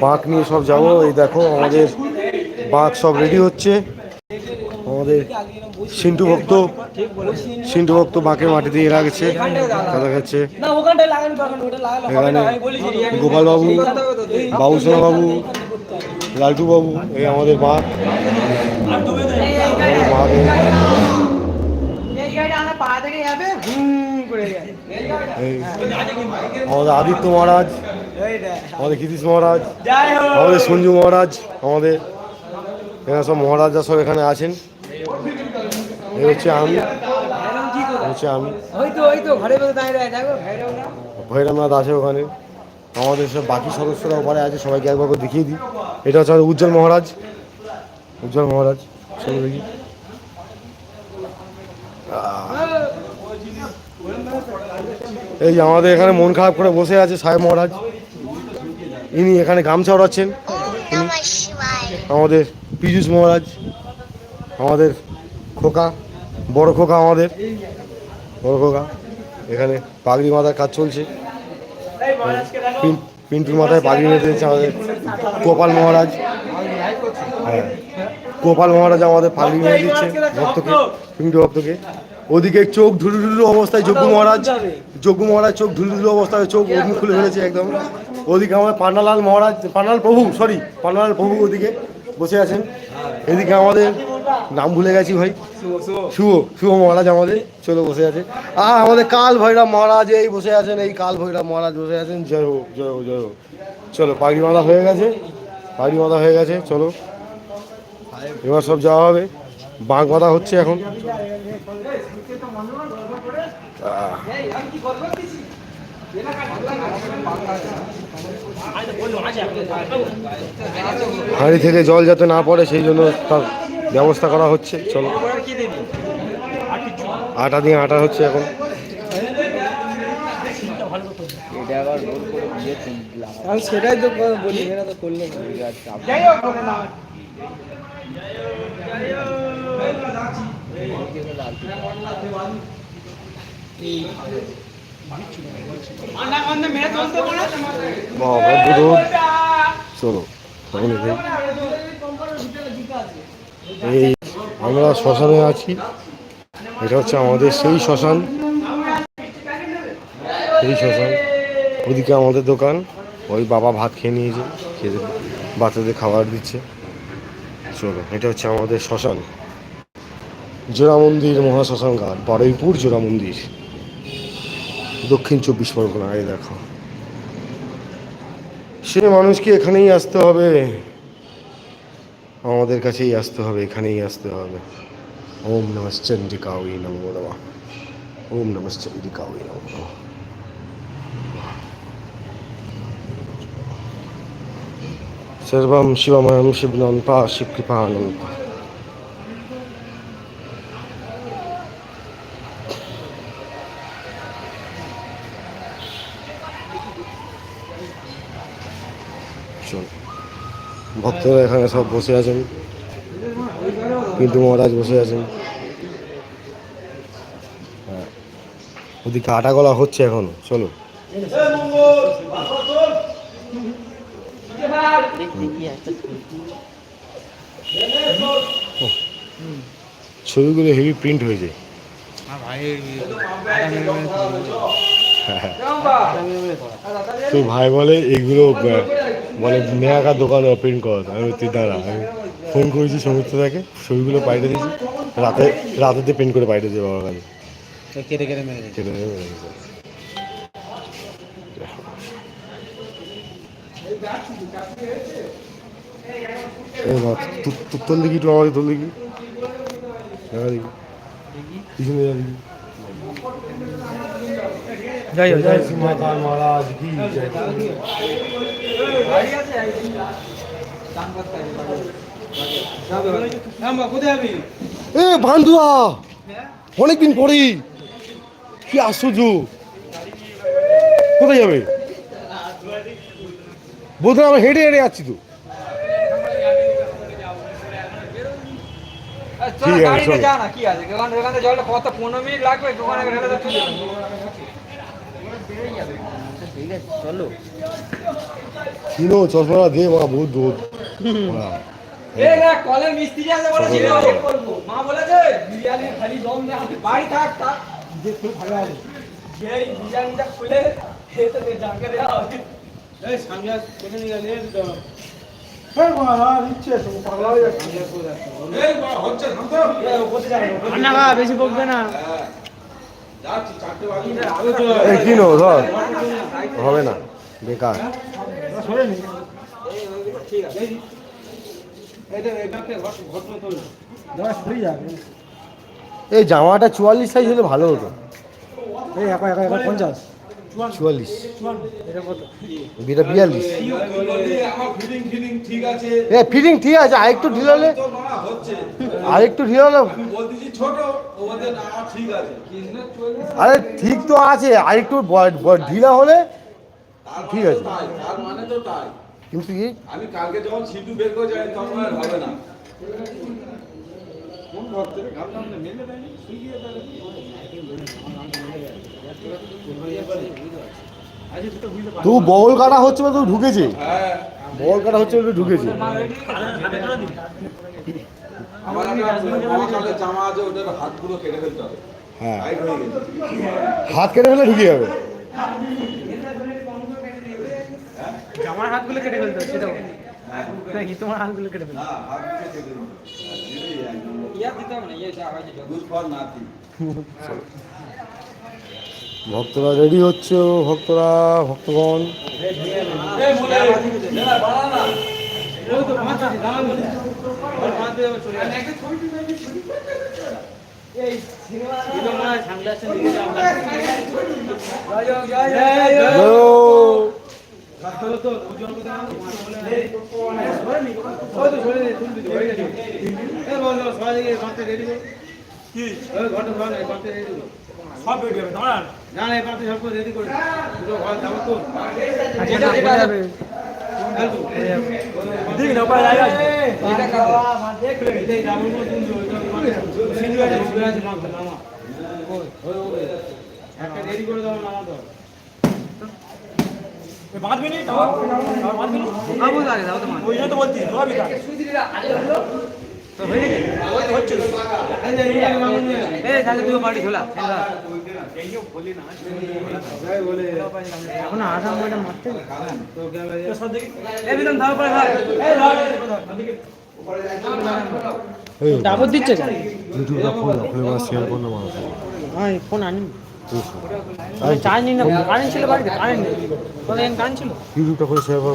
বাঁক নিয়ে সব যাব। এই দেখো, আমাদের বাঁক সব রেডি হচ্ছে। আমাদের সিন্টু ভক্ত সিন্টু ভক্ত বাঁকের মাটি দিয়ে রাখছে দেখা যাচ্ছে এখানে এই- বাবু লালটু বাবু এই। আমাদের বাঁক আমাদের আদিত্য মহারাজ। আমাদের কৃতিশ মহারাজ আমাদের সঞ্জু মহারাজ আমাদের এখানে সব মহারাজরা সব এখানে আছেন। এই হচ্ছে আমি হচ্ছে আমি? ভৈরবনাথ আছে ওখানে। আমাদের সব বাকি সদস্যরা ওপারে আছে সবাইকে একবার করে দেখিয়ে দিই। এটা হচ্ছে আমাদের উজ্জ্বল মহারাজ। উজ্জ্বল মহারাজ চলো দেখি। এই আমাদের এখানে মন খারাপ করে বসে আছে সাহেব মহারাজ। ইনি এখানে গামছা ওড়াচ্ছেন। আমাদের পীযুষ মহারাজ আমাদের খোকা বড় খোকা আমাদের। বড় খোকা এখানে পাগড়ি মাথার কাজ চলছে। পিন্টুর মাথায় পাগড়ি মেতে দিচ্ছে আমাদের গোপাল মহারাজ। হ্যাঁ গোপাল মহারাজ আমাদের পাগড়ি মেরে দিচ্ছে ভক্তকে পিন্টু ভক্তকে। ওদিকে চোখ ঢুলু ঢুলু অবস্থায় যজ্ঞ মহারাজ যজ্ঞ মহারাজ চোখ ঢুলু ঢুলু অবস্থায় চোখ মুখ খুলে ফেলেছে একদম। ওদিকে আমাদের পান্নালাল মহারাজ, পান্নালাল প্রভু সরি পান্নালাল প্রভু ওদিকে বসে আছেন। এদিকে আমাদের, নাম ভুলে গেছি ভাই। শুভ শুভ মহারাজ আমাদের, চলো বসে আছে। আর আমাদের কাল ভৈরব মহারাজ এই বসে আছেন, এই কাল ভৈরব মহারাজ বসে আছেন। জয় হোক জয় হোক জয় হোক। চলো, পাগড়ি বাঁধা হয়ে গেছে, পাগড়ি বাঁধা হয়ে গেছে, চলো। এবার সব যাওয়া হবে। বাঁক বাঁধা হচ্ছে এখন। হাঁড়ি থেকে জল যাতে না পড়ে সেই জন্য তার ব্যবস্থা করা হচ্ছে। চলো। আটা দিয়ে আটা হচ্ছে এখন। সেটাই তো বলি এরা তো করল। চলো এই আমরা শ্মশানে আছি। এটা হচ্ছে আমাদের সেই শ্মশান। সেই শ্মশান। ওদিকে আমাদের দোকান। ওই বাবা ভাত খেয়ে নিয়েছে, খেয়ে বাচ্চাদের খাবার দিচ্ছে। চলো, এটা হচ্ছে আমাদের শ্মশান। জোড়া মন্দির মহাশ্মশান ঘাট বারুইপুর জোড়া মন্দির। দক্ষিণ চব্বিশ পরগনা, এই দেখো। সে মানুষকে এখানেই আসতে হবে। আমাদের কাছেই আসতে হবে, এখানেই আসতে হবে। ওম নমঃ চন্ডিকাউই নমো নমঃ। ওম নমঃ চন্ডিকাউই নমো সর্বম শিবময়ম শিবনম পা ভক্তরা এখানে সব বসে আছেন। পিন্টু মহারাজ বসে আছেন। হ্যাঁ। ওদিকে আটা গলা হচ্ছে এখন, চলো। ছবিগুলো হেভি প্রিন্ট হয়েছে। তো ভাই বলে এগুলো বলে মেয়াকার দোকানে প্রিন্ট কর আমি বলছি, দাঁড়া আমি ফোন করেছি সৌমিত্রদাকে ছবিগুলো পাঠিয়ে দিয়েছি রাতে রাতেতে প্রিন্ট করে পাঠিয়ে দিয়েছে বাবার কাছে। কেটে কেটে মেরে কেটে মেরে তোল দেখি একটু আমাকে তোল দেখি। পিছনে যা মহারাজ কি জয়। এ বান্ধুয়া অনেকদিন পরেই কি আশ্চর্য কোথায় যাবে বোধহয় আমরা হেঁটে হেঁটে যাচ্ছি তো ঠিক আছে, চলো। কি আছে? ওখানে- ওখানে জলটা কত পনেরো মিনিট লাগবে দোকানে গেলে তো। ঠিক আছে চলো। কিনো চশমাটা দে মা বহুত দূর কলের মিস্ত্রি আছে বলে করব। মা বলেছে বিরিয়ানি খালি দম বাড়ি থাক থাক। যে খুব ভালো এই বিরিয়ানিটা খুলে খেতে দে জানকে দেওয়া হবে। এই সামনে কোনে নিয়ে গেলে তো। না না বেশি বকবে না। এই ধর। হবে না, বেকার। এই জামাটা চুয়াল্লিশ সাইজ হলে ভালো হতো। পঞ্চাশ চুয়াল্লিশ বিয়াল্লিশ। ঠিক আছে, আরেকটু ঢিল হলে আরেকটু ঢিল হলে ছোট। আরে ঠিক তো আছে আরেকটু ব- ব- ঢিলা হলে ঠিক মানে আছে। তাই মানে তো তাই। কিন্তু কি? আমি কালকে যখন সিটু বের করে যাই তখন আর হবে না। কোন ঘর থেকে মেলে দেয়নি? শুকিয়ে তাহলে তবু বগল কাটা হচ্ছে না তো ঢুকেছে। হ্যাঁ। বগল কাটা হচ্ছে না ঢুকেছে। হ্যাঁ। হয়ে হাত কেটে ফেলে ঢুকে যাবে। জামার হাতগুলো কেটে ফেলতে হবে সেটাও। নাকি তোমার হাতগুলো কেটে ফেলতে ইয়া না ইয়ে যা হয় ভক্তরা রেডি হচ্ছে ভক্তরা ভক্তগণ। সব রেডি হবে দাঁড়ান। না না পাঁচটা সব রেডি করে দুটো ঘর যাব তো এটা এটা যাবে। দিক না পায় জায়গা এটা কাবা মা দেখ রে এই যাব তো তুমি সিন্ধু আছে। নাম নামা। ওই ওই ওই। একটা রেডি করে দাও নামা দাও। পাঁচ মিনিট পাঁচ মিনিট আবো লাগে দাও তোমার। ওই তো বলছি তো হয়ে এখন আধা ময়দা মারতে ডাবর দিচ্ছে ইউটিউবটা খুলে খুলে শেয়ার করো মানুষ হ্যাঁ ফোন আনি। চার্জ নিন না কারেন্ট ছিল বাড়িতে কারেন্ট। নেই কারেন্ট ছিল? ইউটিউবটা করে শেয়ার করো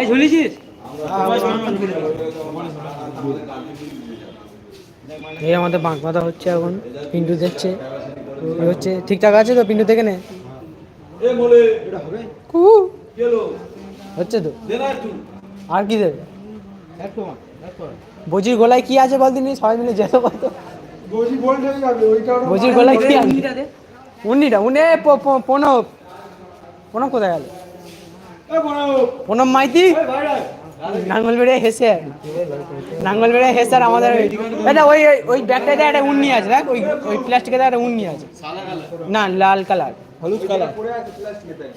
এই ঝুলিছিস? আমাদের বাঁক বাঁধা হচ্ছে এখন পিন্টু দেখছে। হচ্ছে ঠিকঠাক আছে তো পিন্টু দেখে নে? এ বলে এটা হবে? কু। গেলো। হচ্ছে তো? দে না একটু। আর কি দেবে? বজির গলায় কি আছে বল দিনি? সবাই মিলে যেতে পারতো বজির গলায় কি আছে? উন্নিটা উনি প্রণব প্রণব কোথায় গেল? প্রণব মাইতি? নাঙ্গল বেড়ে হেসে নাঙ্গল বেড়ে হেসে আর আমাদের ওই- ওই ওই- ব্যাগটাতে একটা উন্নি আছে দেখ ওই ওই প্লাস্টিকের একটা উন্নি আছে। না লাল কালার। হলুদ কালার।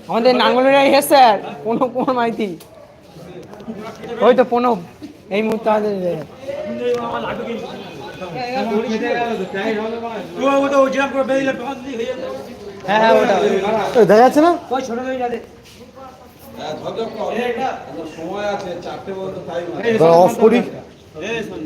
আমাদের নাঙ্গল বেড়ে হেসে আর প্রণব কুমার মাইতি। ওই তো প্রণব এই মুহূর্তে আমাদের হ্যাঁ হ্যাঁ ওটা। দেখা যাচ্ছে না? ওই ছোট হয়ে সময় আছে চারটে পর্যন্ত টাইম আছে। অফ করি।